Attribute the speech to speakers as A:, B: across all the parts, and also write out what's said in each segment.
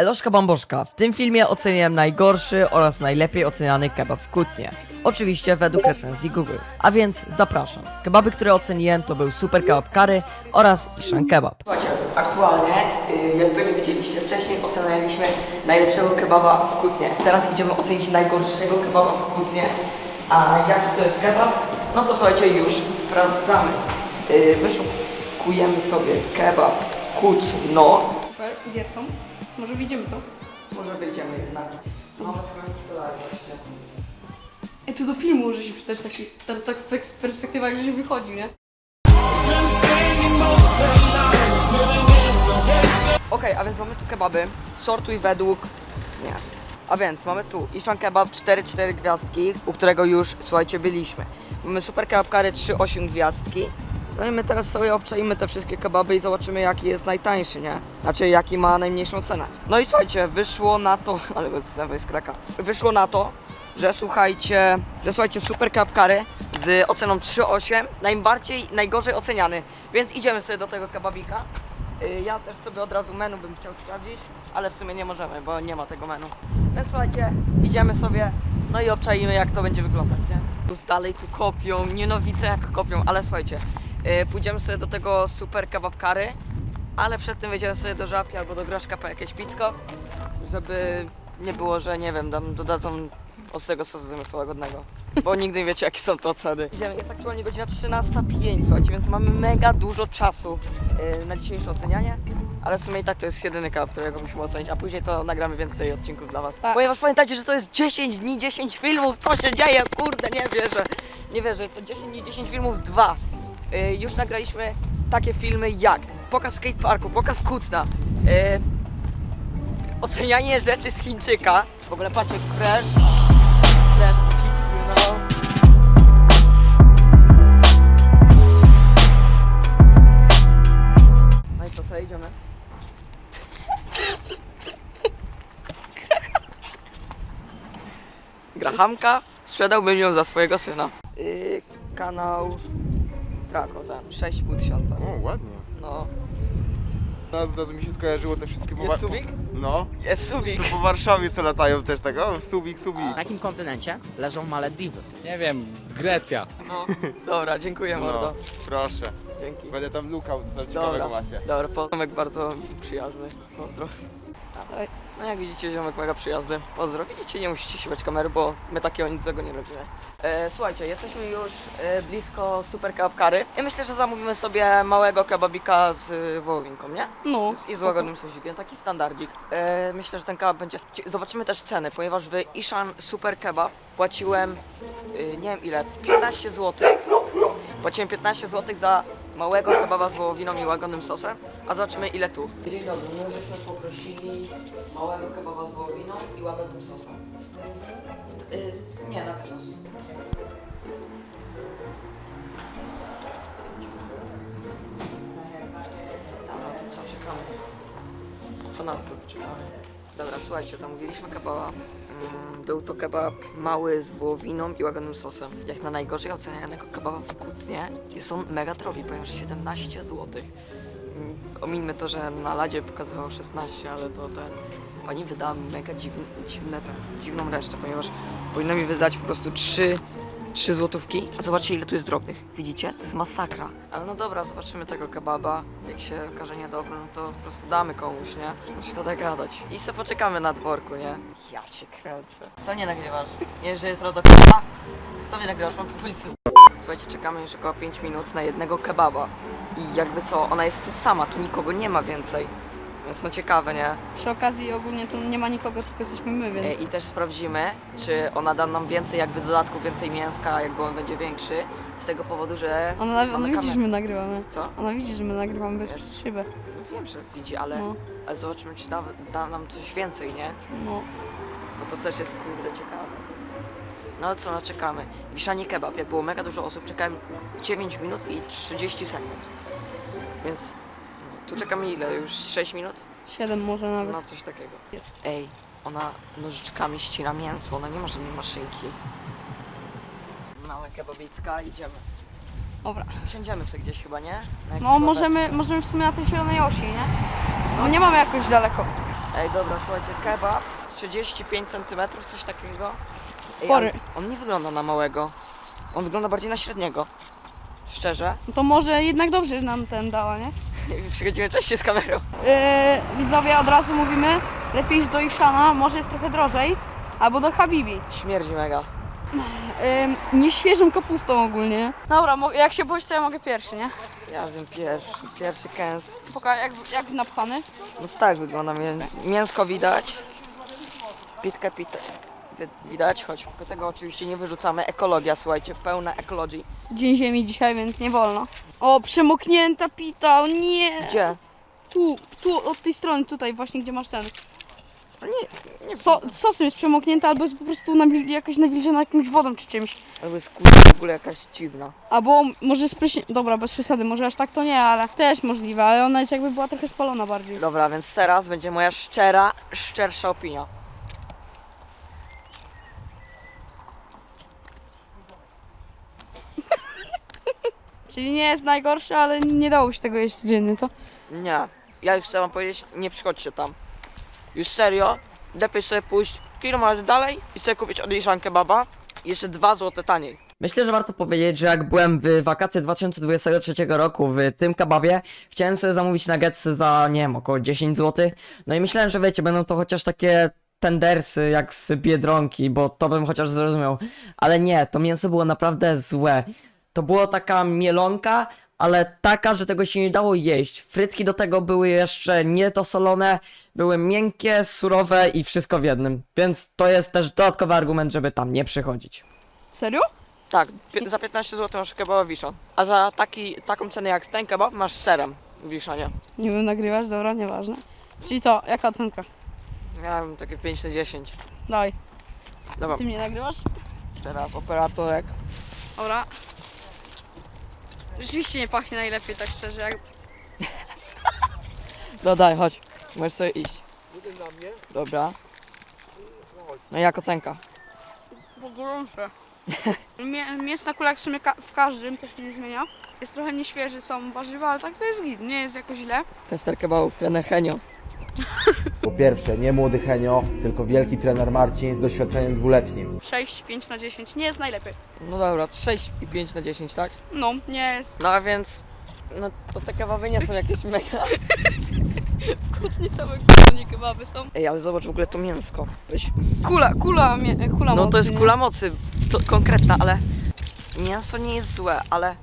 A: Eloszka Bamboszka. W tym filmie oceniłem najgorszy oraz najlepiej oceniany kebab w Kutnie. Oczywiście według recenzji Google. A więc zapraszam. Kebaby, które oceniłem to był Super Kebab Kary oraz Ishan Kebab. Słuchajcie, aktualnie, y, jak pewnie widzieliście wcześniej, ocenialiśmy najlepszego kebaba w Kutnie. Teraz idziemy ocenić najgorszego kebaba w Kutnie. A jaki to jest kebab? No to słuchajcie, już sprawdzamy. Y, Wyszukujemy sobie kebab Kutno.
B: Super, wiercą. Może widzimy co?
A: Może wyjdziemy jednak. Mamy swoją titularyzację.
B: Ej, tu do filmu może się przydać taki, ta, ta, tak z perspektywa jak się wychodzi, nie?
A: Okej, a więc mamy tu kebaby. Sortuj według... Nie. A więc mamy tu Ishan Kebab 4-4 gwiazdki, u którego już, słuchajcie, byliśmy. Mamy Super Kebab Kary 3-8 gwiazdki. No i my teraz sobie obczajmy te wszystkie kebaby i zobaczymy jaki jest najtańszy, nie? Znaczy jaki ma najmniejszą cenę. No i słuchajcie, wyszło na to, ale to jest kraka. Wyszło na to, że słuchajcie, że słuchajcie, Super Kebab Kary z oceną 3-8 najbardziej, najgorzej oceniany. Więc idziemy sobie do tego kebabika. Y, Ja też sobie od razu menu bym chciał sprawdzić, ale w sumie nie możemy, bo nie ma tego menu. Więc słuchajcie, idziemy sobie, no i obczajmy jak to będzie wyglądać, nie? Plus dalej tu kopią, nienawidzę jak kopią, ale słuchajcie, pójdziemy sobie do tego super kebab kary, ale przed tym wejdziemy sobie do żabki albo do groszka po jakieś picko, żeby nie było, że nie wiem, tam dodadzą ostrego sosu zamiast łagodnego. Bo nigdy nie wiecie, jakie są to oceny. Idziemy, jest aktualnie godzina 13.05, słuchajcie, więc mamy mega dużo czasu yy, na dzisiejsze ocenianie. Ale w sumie i tak to jest jedyny kebab, którego musimy ocenić, a później to nagramy więcej odcinków dla Was.
B: Tak.
A: Ponieważ pamiętajcie, że to jest 10 dni, 10 filmów, co się dzieje? Kurde, nie wierzę. Nie wierzę, jest to 10 dni, 10 filmów, 2. Yy, już nagraliśmy takie filmy jak pokaz skateparku, pokaz Kutna, yy, ocenianie rzeczy z Chińczyka. W ogóle patrzcie, crash. You. No co, sobie? Grahamka sprzedałbym ją za swojego syna. Yy, kanał Trako, ten, 6,5 tysiąca.
C: O, ładnie.
A: No,
C: No, od razu mi się skojarzyło te wszystkie po
A: jest
C: Wa-
A: Subik?
C: No.
A: Jest Subik.
C: To po Warszawie co latają też tak, o, Subik, Subik.
D: Na jakim kontynencie leżą Malediwy?
E: Nie wiem, Grecja.
A: No, dobra, dziękuję mordo.
C: No, proszę.
A: Dzięki.
C: Będę tam lukał, co
A: Dobra,
C: ciekawego macie.
A: dobra, po- ziomek bardzo przyjazny. Pozdro. No jak widzicie, ziomek mega przyjazny. Pozdro. Widzicie, nie musicie siłać kamery, bo my takiego nic złego nie robimy. E, słuchajcie, jesteśmy już e, blisko Super Kebab Kary. I myślę, że zamówimy sobie małego kebabika z y, wołowinką, nie?
B: No.
A: Z, I z łagodnym sosikiem, taki standardzik. E, myślę, że ten kebab będzie... Cie- Zobaczymy też ceny, ponieważ w Ishan Super Kebab płaciłem, y, nie wiem ile, 15 zł. Płaciłem 15 zł za małego kebaba z wołowiną i łagodnym sosem, a zobaczymy ile tu. Dzień dobry, my byśmy poprosili małego kebaba z wołowiną i łagodnym sosem. Y, nie, na wynos. Dobra, to co, czekamy. Na to czekamy. Dobra, słuchajcie, zamówiliśmy kebaba. Mm, Był to kebab mały z wołowiną i łagodnym sosem. Jak na najgorzej ocenianego kebaba w Kutnie jest on mega drogi, ponieważ 17 zł. Mm, Omińmy to, że na ladzie pokazywało 16, ale to ten... Pani wydała mi mega dziwne, dziwne ten, dziwną resztę, ponieważ powinna mi wydać po prostu 3 3 złotówki. Zobaczcie ile tu jest drobnych. Widzicie? To jest masakra. Ale no dobra, zobaczymy tego kebaba. Jak się okaże niedobry, no to po prostu damy komuś, nie? Szkoda gadać. I se poczekamy na dworku, nie? Ja cię kręcę. Co nie nagrywasz? Nie, że jest rodokopa? Co mnie nagrywasz? Mam publicy. Słuchajcie, czekamy już około 5 minut na jednego kebaba. I jakby co, ona jest sama, tu nikogo nie ma więcej. Więc no ciekawe, nie?
B: Przy okazji ogólnie tu nie ma nikogo, tylko jesteśmy my, więc...
A: I też sprawdzimy, czy ona da nam więcej jakby dodatków, więcej mięska, jakby on będzie większy. Z tego powodu, że
B: Ona, ona
A: mamy
B: widzi, że my nagrywamy.
A: Co?
B: Ona widzi, że my nagrywamy bez
A: Wiesz.
B: przez szybę.
A: Wiem, że widzi, ale,
B: No,
A: ale zobaczymy, czy da, da nam coś więcej, nie?
B: no.
A: Bo to też jest kurde ciekawe. No ale co, no czekamy. Wiszanie kebab, jak było mega dużo osób, czekałem 9 minut i 30 sekund. Więc tu czekamy ile? Już 6 minut?
B: Siedem może nawet.
A: No coś takiego.
B: Jest.
A: Ej, ona nożyczkami ścina mięso, ona nie ma żadnej maszynki. Małe kebabicka, idziemy.
B: Dobra.
A: Siądziemy sobie gdzieś chyba, nie? Na
B: No możemy, możemy w sumie na tej zielonej osi, nie? No nie mamy jakoś daleko.
A: Ej, dobra, słuchajcie, kebab 35 cm, coś takiego. Ej,
B: Spory.
A: ale on nie wygląda na małego. On wygląda bardziej na średniego. Szczerze.
B: No to może jednak dobrze że nam ten dała, nie?
A: Przychodzimy częściej z kamerą.
B: Yy, widzowie, od razu mówimy, lepiej iść do Iszana, może jest trochę drożej, albo do Habibi.
A: Śmierdzi mega.
B: Yy, nieświeżą kapustą ogólnie. Dobra, mo- jak się boisz, to ja mogę pierwszy, nie?
A: Ja wiem pierwszy, pierwszy kęs.
B: Poka, jak, jak napchany.
A: No tak wygląda. mię- Mięsko widać. Pitkę pitę. Wi- Widać, choć tego oczywiście nie wyrzucamy. Ekologia, słuchajcie, pełna ekologii.
B: Dzień ziemi dzisiaj, więc nie wolno. O, przemoknięta pita, o nie!
A: Gdzie?
B: Tu, tu, od tej strony, tutaj właśnie, gdzie masz ten.
A: No Nie, nie
B: So, sosem jest przemoknięta, albo jest po prostu nawil- jakaś nawilżona jakąś wodą czy czymś.
A: Albo jest kurwa w ogóle jakaś dziwna.
B: Albo może z prysznic... Dobra, bez przesady, może aż tak to nie, ale też możliwe, ale ona jest jakby była trochę spalona bardziej.
A: Dobra, więc teraz będzie moja szczera, szczersza opinia.
B: Czyli nie jest najgorsze, ale nie dało się tego jeść codziennie, co?
A: Nie. Ja już chcę wam powiedzieć, nie przychodźcie tam. Już serio, lepiej sobie pójść kilometr dalej i sobie kupić od Iszan Kebaba. Jeszcze 2 zł taniej.
E: Myślę, że warto powiedzieć, że jak byłem w wakacje 2023 roku w tym kebabie, chciałem sobie zamówić nuggetsy za, nie wiem, około 10 zł. No i myślałem, że wiecie, będą to chociaż takie tendersy jak z Biedronki, bo to bym chociaż zrozumiał. Ale nie, to mięso było naprawdę złe. To była taka mielonka, ale taka, że tego się nie dało jeść. Frytki do tego były jeszcze niedosolone, były miękkie, surowe i wszystko w jednym. Więc to jest też dodatkowy argument, żeby tam nie przychodzić.
B: Serio?
A: Tak, pi- za 15 zł masz kebaba Wiszon. A za taki, taką cenę jak ten kebab masz z serem w Wiszonie.
B: Nie wiem, nagrywasz, dobra, nieważne. Czyli co, jaka ocenka?
A: Miałem takie 5 na 10.
B: Daj.
A: Dobra,
B: Ty mnie nagrywasz?
A: teraz operatorek.
B: Dobra. Rzeczywiście nie pachnie najlepiej, tak szczerze, jak...
A: No daj, chodź. Możesz sobie iść. Dobra. No i jak ocenka?
B: Po gorące. Mię, mięsna kulak w sumie ka- w każdym też się nie zmienia. Jest trochę nieświeży, są warzywa, ale tak to jest git, nie jest jakoś źle.
A: Tester kebabów, trener Henio.
F: Po pierwsze, nie młody Henio, tylko wielki trener Marcin z doświadczeniem dwuletnim.
B: 6, 5 na 10, nie jest najlepiej.
A: No dobra, 6 i 5 na 10, tak?
B: No, nie jest.
A: No a więc... No to te kebaby nie są jakieś mega.
B: Nie same nie kebaby są.
A: Ej, ale zobacz w ogóle to mięsko. Weź.
B: Kula, kula, mie, kula
A: No
B: mocy,
A: to jest
B: nie?
A: kula mocy, to konkretna, ale mięso nie jest złe, ale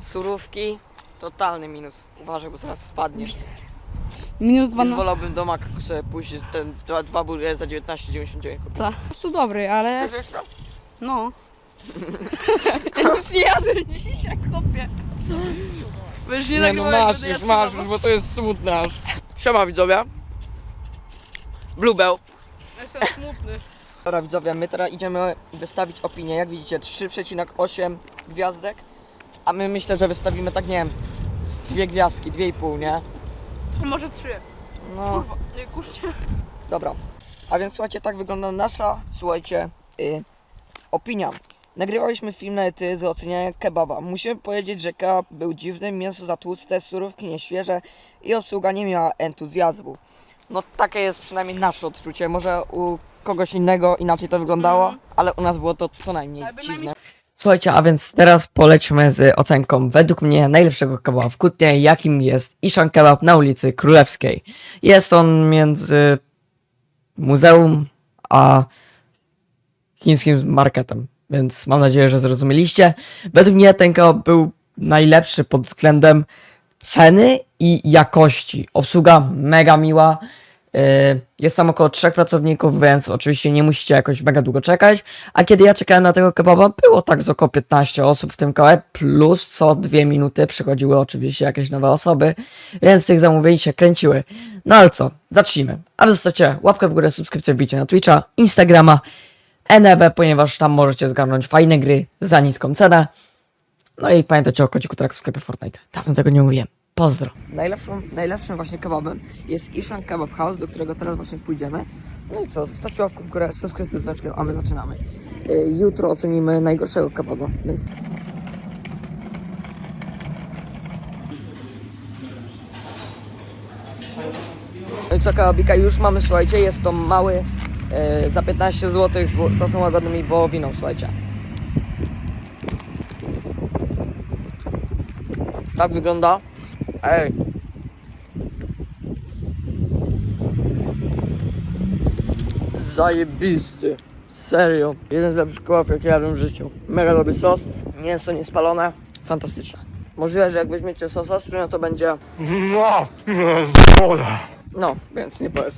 A: surówki totalny minus. Uważaj, bo zaraz spadniesz.
B: Minus 2
A: Już
B: na...
A: wolałbym do Maka sobie pójść ten dwa, dwa burgery za 19,99 kupić.
B: Ta. Po prostu dobry, ale...
A: Chcesz jeszcze?
B: No. nic nie jadłem dzisiaj, chłopie. Będziesz nie,
A: Nie no masz,
B: będę
A: już
B: jadł
A: masz, bo to jest smutne aż. Siema widzowie. Bluebell.
B: Jestem smutny.
A: Dobra widzowie, my teraz idziemy wystawić opinię. Jak widzicie 3,8 gwiazdek. A my myślę, że wystawimy tak nie wiem, z dwie gwiazdki, dwie i pół, nie?
B: Może trzy.
A: No.
B: Kurwa, nie kurczę.
A: Dobra. A więc słuchajcie, tak wygląda nasza, słuchajcie, y, opinia. Nagrywaliśmy film na ety z oceniania kebaba. Musimy powiedzieć, że kebab był dziwny, mięso za tłuste, surówki nieświeże i obsługa nie miała entuzjazmu. No takie jest przynajmniej nasze odczucie. Może u kogoś innego inaczej to wyglądało,
B: Mhm.
A: ale u nas było to co najmniej
B: Ale bynajmniej
A: dziwne.
E: Słuchajcie, a więc teraz polećmy z ocenką według mnie najlepszego kebaba w Kutnie, jakim jest Ishan Kebab na ulicy Królewskiej. Jest on między muzeum a chińskim marketem, więc mam nadzieję, że zrozumieliście. Według mnie ten kebab był najlepszy pod względem ceny i jakości. Obsługa mega miła. Yy, Jest tam około trzech pracowników, więc oczywiście nie musicie jakoś mega długo czekać. A kiedy ja czekałem na tego kebaba, było tak z około 15 osób w tym kole, plus co dwie minuty przychodziły oczywiście jakieś nowe osoby, więc tych zamówień się kręciły. No ale co, zacznijmy. A wy zostawcie łapkę w górę, subskrypcję, wbicie na Twitcha, Instagrama, NEB, ponieważ tam możecie zgarnąć fajne gry za niską cenę. No i pamiętajcie o kodziku trak w sklepie Fortnite. Dawno tego nie mówiłem. Pozdro.
A: Najlepszą, najlepszym właśnie kebabem jest Ishan Kebab House, do którego teraz właśnie pójdziemy. No i co, zostawcie łapkę w górę, subskrypcję z a my zaczynamy. Y, Jutro ocenimy najgorszego kebaba, więc... No i pizza kebabika już mamy, słuchajcie, jest to mały e, za 15 zł z sosem łagodnym i wołowiną, słuchajcie. Tak wygląda. Ej. Zajebisty. Serio. Jeden z lepszych kołów, jakie jadłem w życiu. Mega dobry sos. Mięso niespalone. Fantastyczne. Możliwe, że jak weźmiecie sos ostry, no to będzie... No, więc nie polecam.